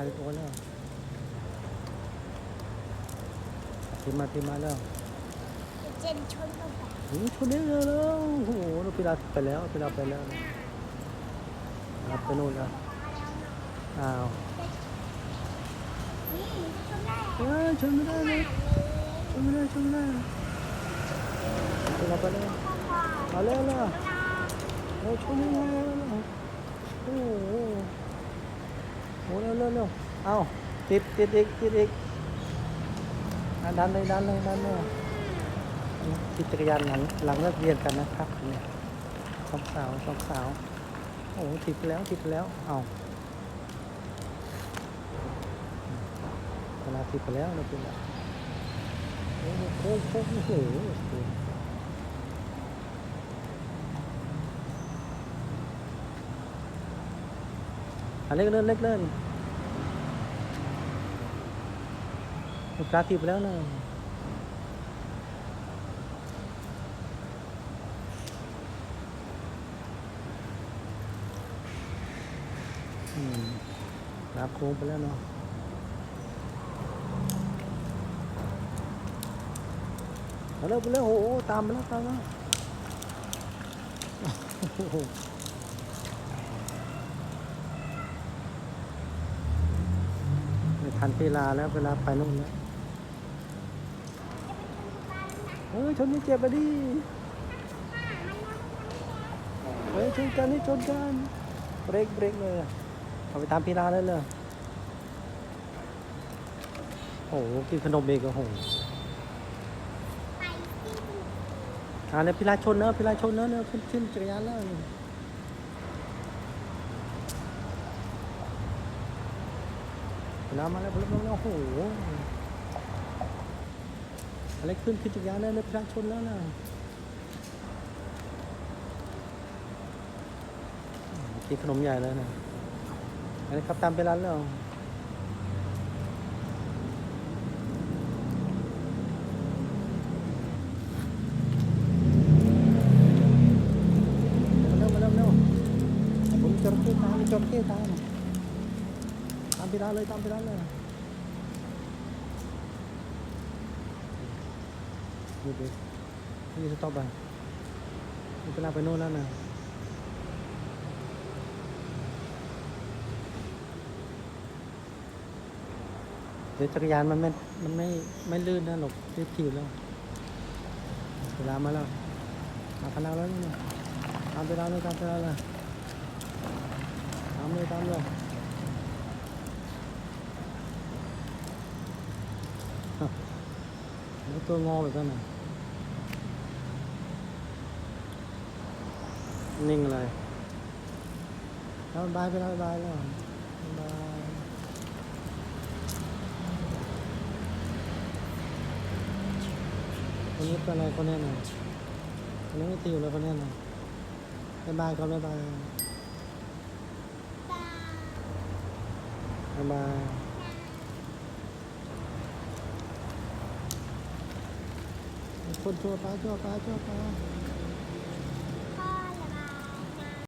ายตัวแล้วทีมาทีมาแล้วเจนชนลงไปโอ้โหชนได้เลยแล้ว โอ้เร็วเร็วเร็วเอาติดติดอีกติดอีกดันเลยดันเลยดันเลยขี่จักรยานหลังหลังเลิกเรียนกันนะครับเนี่ยสองสาวสองสาว โอ้ติดแล้วติดแล้วเอาเวลาติดไปแล้วเราเป็นแล้วโอ้โหโค้โค้งโอ้โห อันเล็กเลื่อนเล็กเลื่อนลูกค้าติดไปแล้วนะอืมรับโค้งไปแล้วเนาะไปแล้วไปแล้วโอ้โหตามไปแล้วตามแล้วโอ้โหไม่ ทันเวลาแล้วเวลาไปนู่นแล้วเฮ้ยชนนี่เจ็บไปดิเฮ้ยชนกันนี่ชนกันเบรกเบรกเลยเอาไปตามพีลาเลยเลยโอ้โหกินขนมเองก็โหไปที่อ่าเนี่ยพีลาชนเนอะพีลาชนเนอะเนี่ยขึ้นขึ้นจักรยานแล้ว นี่พีลามาแล้วพีลามาแล้วโอ้โหอะไรขึ้นขึ้นจักรยานแล้วเนี่ยพีลาชนแล้วนะกินขนมใหญ่เลยนะอันนี้ครับตามไปร้านแล้วมาเร็วมาเร็วเร็วผมจระเข้ตามจระเข้ตามามไปร้านเลยตามไปร้านเลยนี่ดินี่สต็อปไปนี่เป็นลาไปโน่นแล้วนะเดี๋ยวจักรยานมันไม่มันไม่ไม่ลื่นนะหรอกรีบถีบแล้วเวลามาแล้วมาคันเราแล้วนี่ตามเวลาเลยตามเวลาเลยตามเลยตามเลยฮะแล้ว ตัวงอแบบนั้นน่ะนิ่งเลยแล้วบายไปแล้วบายแล้วบายคนนี้เป็นอะไรคนนี้น่ะคนนี้ไม่ตีอยู่เลยคนนี้น่ะบายบายก่อนบ๊ายบายบายบาย คนชั่วฟ้าชั่วฟ้าชั่วฟ้า